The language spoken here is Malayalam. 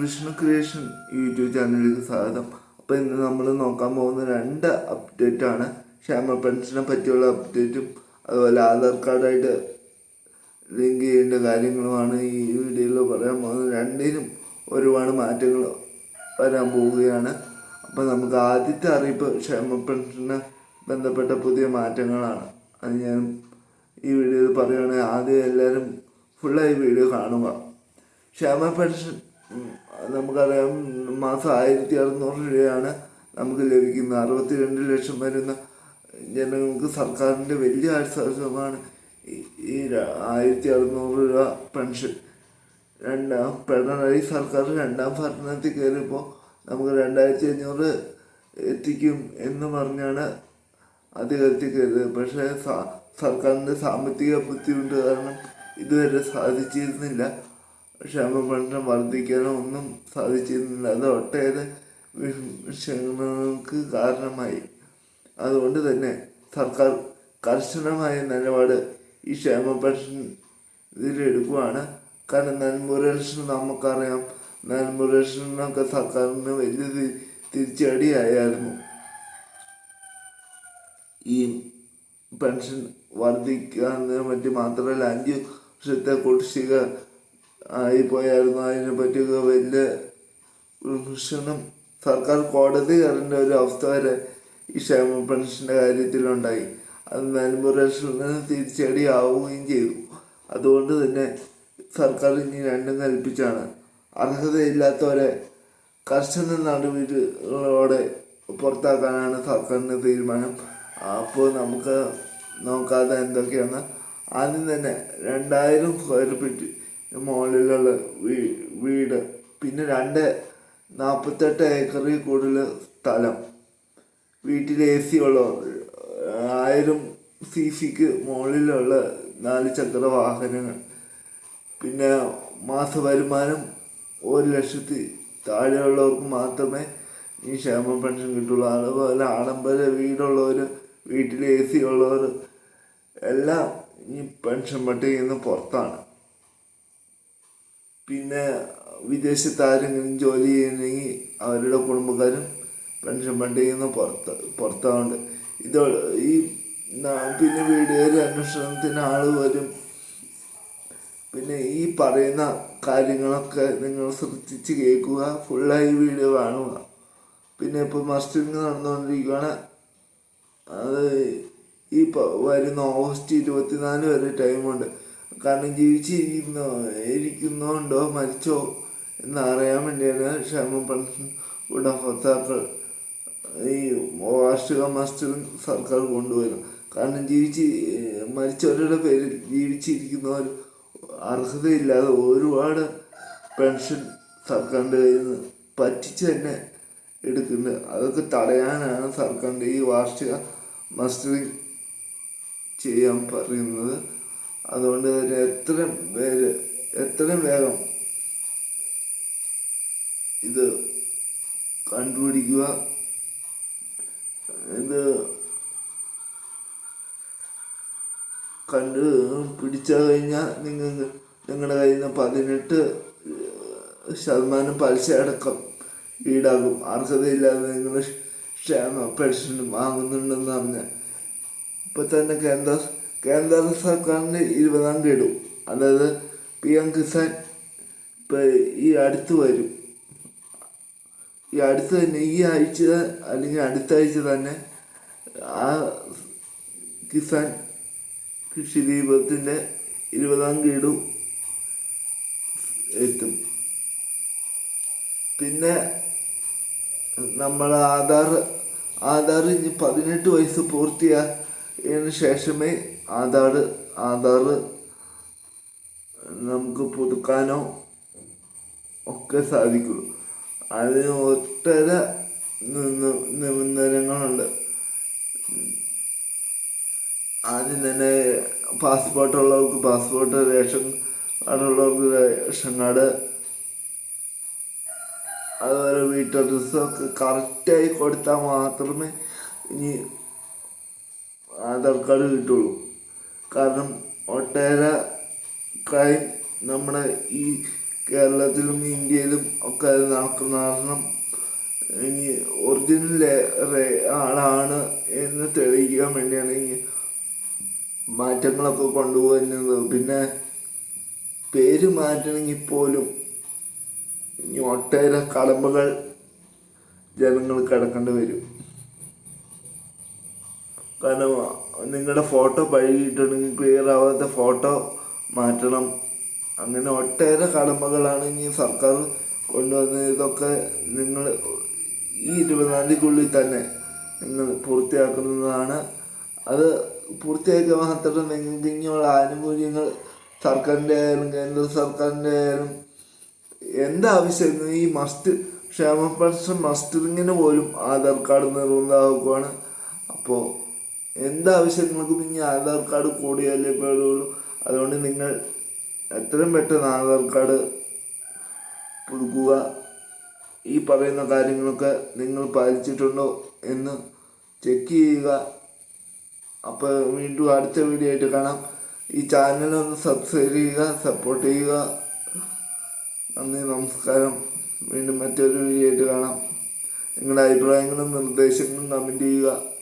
വിഷ്ണു ക്രിയേഷൻ യൂട്യൂബ് ചാനലിലേക്ക് സ്വാഗതം. അപ്പോൾ ഇന്ന് നമ്മൾ നോക്കാൻ പോകുന്ന രണ്ട് അപ്ഡേറ്റ് ആണ്. ക്ഷേമ പെൻഷനെ പറ്റിയുള്ള അപ്ഡേറ്റും അതുപോലെ ആധാർ കാർഡായിട്ട് ലിങ്ക് ചെയ്യേണ്ട കാര്യങ്ങളുമാണ് ഈ വീഡിയോയിൽ പറയാൻ പോകുന്നത്. രണ്ടിനും ഒരുപാട് മാറ്റങ്ങൾ വരാൻ പോവുകയാണ്. അപ്പോൾ നമുക്ക് ആദ്യത്തെ അറിയിപ്പ് ക്ഷേമ പെൻഷന് ബന്ധപ്പെട്ട പുതിയ മാറ്റങ്ങളാണ്. അത് ഞാൻ ഈ വീഡിയോയിൽ പറയുകയാണെങ്കിൽ ആദ്യം എല്ലാവരും ഫുള്ളായി വീഡിയോ കാണുക. ക്ഷേമ പെൻഷൻ നമുക്കറിയാം മാസം ആയിരത്തി അറുന്നൂറ് രൂപയാണ് നമുക്ക് ലഭിക്കുന്നത്. അറുപത്തിരണ്ട് ലക്ഷം വരുന്ന ജനങ്ങൾക്ക് സർക്കാരിന്റെ വലിയ ആശ്വാസമാണ് ഈ- ആയിരത്തി അറുന്നൂറ് രൂപ പെൻഷൻ രണ്ടാം പിണറായി സർക്കാർ രണ്ടാം ഭരണത്തിൽ കയറിയപ്പോൾ നമുക്ക് രണ്ടായിരത്തി അഞ്ഞൂറ് എത്തിക്കും എന്ന് പറഞ്ഞാണ് അധികാരത്തിൽ കയറിയത്. പക്ഷേ സർക്കാരിന്റെ സാമ്പത്തിക ബുദ്ധിമുട്ട് കാരണം ഇതുവരെ സാധിച്ചിരുന്നില്ല. ക്ഷേമ പെൻഷൻ വർദ്ധിക്കാനോ ഒന്നും സാധിച്ചിരുന്നില്ല. അത് ഒട്ടേറെ വിഷയങ്ങൾക്ക് കാരണമായി. അതുകൊണ്ട് തന്നെ സർക്കാർ കർശനമായ നിലപാട് ഈ ക്ഷേമ പെൻഷൻ ഇതിലെടുക്കുവാണ് കാരണം നെൽമുരേഷൻ നമുക്കറിയാം. നെൽമുരേഷനൊക്കെ സർക്കാരിന് വലിയ തിരിച്ചടിയായിരുന്നു. ഈ പെൻഷൻ വർദ്ധിക്കാൻ പറ്റി മാത്രമല്ല അഞ്ച് വർഷത്തെ കുടിശ്ശിക ആയിപ്പോയായിരുന്നു. അതിനെ പറ്റിയൊക്കെ വലിയ വിമർശനം സർക്കാർ കോടതി കയറേണ്ട ഒരു അവസ്ഥ വരെ ഈ ക്ഷേമ പെൻഷന്റെ കാര്യത്തിലുണ്ടായി. അത് നെൽമുറേഷന് തിരിച്ചടി ആവുകയും ചെയ്തു. അതുകൊണ്ട് തന്നെ സർക്കാർ ഇനി രണ്ടും കൽപ്പിച്ചാണ്. അർഹതയില്ലാത്തവരെ കർശന നടപടികളോടെ പുറത്താക്കാനാണ് സർക്കാരിന്റെ തീരുമാനം. അപ്പോൾ നമുക്ക് നോക്കാതെ എന്തൊക്കെയാണ്? ആദ്യം തന്നെ രണ്ടായിരം സ്ക്വയർ ഫീറ്റ് മുകളിലുള്ള വീട്. പിന്നെ രണ്ട് നാൽപ്പത്തെട്ട് ഏക്കറിൽ കൂടുതൽ സ്ഥലം. വീട്ടിൽ എ സി ഉള്ള ആയിരം സി സിക്ക് മുകളിലുള്ള നാല് ചക്ര വാഹനങ്ങൾ. പിന്നെ മാസ വരുമാനം ഒരു ലക്ഷത്തി താഴെയുള്ളവർക്ക് മാത്രമേ ഈ ക്ഷേമ പെൻഷൻ കിട്ടുള്ളൂ. അതുപോലെ ആഡംബര വീടുള്ളവർ വീട്ടിൽ എ സി ഉള്ളവർ എല്ലാം ഈ പെൻഷൻ പട്ടികയിൽ നിന്ന് പുറത്താണ്. പിന്നെ വിദേശ ആരെങ്കിലും ജോലി ചെയ്യണമെങ്കിൽ അവരുടെ കുടുംബക്കാരും പെൻഷൻ ഫണ്ട് നിന്ന് പുറത്ത് പുറത്താവുണ്ട് ഇത് ഈ പിന്നെ വീടുകളിൽ അന്വേഷണത്തിന് ആൾ വരും. പിന്നെ ഈ പറയുന്ന കാര്യങ്ങളൊക്കെ നിങ്ങൾ ശ്രദ്ധിച്ച് കേൾക്കുക. ഫുള്ളായി വീഡിയോ കാണുക. പിന്നെ ഇപ്പോൾ മസ്റ്ററിങ് നടന്നുകൊണ്ടിരിക്കുകയാണ് അത് ഈ വരുന്ന ഓഗസ്റ്റ് ഇരുപത്തിനാല് വരെ ടൈമുണ്ട്. കാരണം ജീവിച്ചിരിക്കുന്നോ ഇരിക്കുന്നുണ്ടോ മരിച്ചോ എന്നറിയാൻ വേണ്ടിയാണ് ക്ഷേമ പെൻഷൻ ഗുണഭോക്താക്കൾ ഈ വാർഷിക മസ്റ്ററിങ് സർക്കാർ കൊണ്ടുവരും കാരണം ജീവിച്ച് മരിച്ചവരുടെ പേരിൽ ജീവിച്ചിരിക്കുന്നവർ അർഹതയില്ലാതെ ഒരുപാട് പെൻഷൻ സർക്കാരിന്റെ കയ്യിൽ നിന്ന് പറ്റിച്ച് തന്നെ എടുക്കുന്നുണ്ട്. അതൊക്കെ തടയാനാണ് സർക്കാരിന്റെ ഈ വാർഷിക മസ്റ്ററിങ് ചെയ്യാൻ പറയുന്നത്. അതുകൊണ്ട് തന്നെ എത്രയും പേര് എത്രയും വേഗം ഇത് കണ്ടുപിടിക്കുക. ഇത് കണ്ട് പിടിച്ചു കഴിഞ്ഞാൽ നിങ്ങൾ നിങ്ങളുടെ കയ്യിൽ നിന്ന് പതിനെട്ട് ശതമാനം പലിശ അടക്കം ഈടാകും. അർഹതയില്ലാതെ നിങ്ങൾ ക്ഷേമ പെൻഷൻ വാങ്ങുന്നുണ്ടെന്ന് പറഞ്ഞാൽ ഇപ്പം തന്നെ കേന്ദ്ര കേന്ദ്ര സർക്കാരിന്റെ ഇരുപതാം ഗഡു അതായത് പി എം കിസാൻ ഇപ്പോൾ ഈ അടുത്ത് വരും. ഈ അടുത്ത് തന്നെ ഈ ആഴ്ച അല്ലെങ്കിൽ അടുത്ത ആഴ്ച തന്നെ ആ കിസാൻ കൃഷി ദീപത്തിന്റെ ഇരുപതാം ഗഡു എത്തും. പിന്നെ നമ്മൾ ആധാർ ആധാർ ഇനി പതിനെട്ട് വയസ്സ് പൂർത്തിയായതിനു ശേഷമേ ആധാർ ആധാർ നമുക്ക് പുതുക്കാനോ ഒക്കെ സാധിക്കുള്ളൂ. അതിന് ഒട്ടേറെ നിബന്ധനകളുണ്ട്. ആദ്യം തന്നെ പാസ്പോർട്ട് ഉള്ളവർക്ക് പാസ്പോർട്ട് റേഷൻ കാർഡ് ഉള്ളവർക്ക് റേഷൻ കാർഡ് അതുപോലെ വീട്ടഡ്രസ്സൊക്കെ കറക്റ്റായി കൊടുത്താൽ മാത്രമേ ഇനി ആധാർ കാർഡ് കിട്ടുള്ളൂ. കാരണം ഒട്ടേറെ ക്രൈം നമ്മുടെ ഈ കേരളത്തിലും ഇന്ത്യയിലും ഒക്കെ നടക്കുന്ന കാരണം ഇനി ഒറിജിനൽ ആളാണ് എന്ന് തെളിയിക്കാൻ വേണ്ടിയാണ് ഈ മാറ്റങ്ങളൊക്കെ കൊണ്ടുപോകുന്നത്. പിന്നെ പേര് മാറ്റണമെങ്കിൽ പോലും ഇനി ഒട്ടേറെ കടമ്പകൾ ജനങ്ങൾ കിടക്കേണ്ടി വരും. കാരണം നിങ്ങളുടെ ഫോട്ടോ പഴകിയിട്ടുണ്ടെങ്കിൽ ക്ലിയർ ആവാത്ത ഫോട്ടോ മാറ്റണം. അങ്ങനെ ഒട്ടേറെ കടമകളാണ് ഇനി സർക്കാർ കൊണ്ടുവന്ന ഇതൊക്കെ നിങ്ങൾ ഈ ഇരുപതാം തീയതിക്കുള്ളിൽ തന്നെ നിങ്ങൾ പൂർത്തിയാക്കുന്നതാണ്. അത് പൂർത്തിയാക്കിയ മാത്രം നിങ്ങൾക്ക് ഇനിയുള്ള ആനുകൂല്യങ്ങൾ സർക്കാരിന്റെ ആയാലും കേന്ദ്ര സർക്കാരിന്റെ ആയാലും എന്താവശ്യം ഈ മസ്റ്റ് ക്ഷേമ പെൻഷൻ മസ്റ്ററിങ്ങിന് പോലും ആധാർ കാർഡ് നിർബന്ധമാക്കുകയാണ് അപ്പോൾ എന്താവശ്യങ്ങൾക്കും ഇനി ആധാർ കാർഡ് കൂടിയാലേ പേടുള്ളൂ? അതുകൊണ്ട് നിങ്ങൾ എത്രയും പെട്ടെന്ന് ആധാർ കാർഡ് പുതുക്കുക. ഈ പറയുന്ന കാര്യങ്ങളൊക്കെ നിങ്ങൾ പാലിച്ചിട്ടുണ്ടോ എന്ന് ചെക്ക് ചെയ്യുക. അപ്പോൾ വീണ്ടും അടുത്ത വീഡിയോ ആയിട്ട് കാണാം. ഈ ചാനലൊന്ന് സബ്സ്ക്രൈബ് ചെയ്യുക സപ്പോർട്ട് ചെയ്യുക. നന്ദി നമസ്കാരം. വീണ്ടും മറ്റൊരു വീഡിയോ ആയിട്ട് കാണാം. നിങ്ങളുടെ അഭിപ്രായങ്ങളും നിർദ്ദേശങ്ങളും കമന്റ് ചെയ്യുക.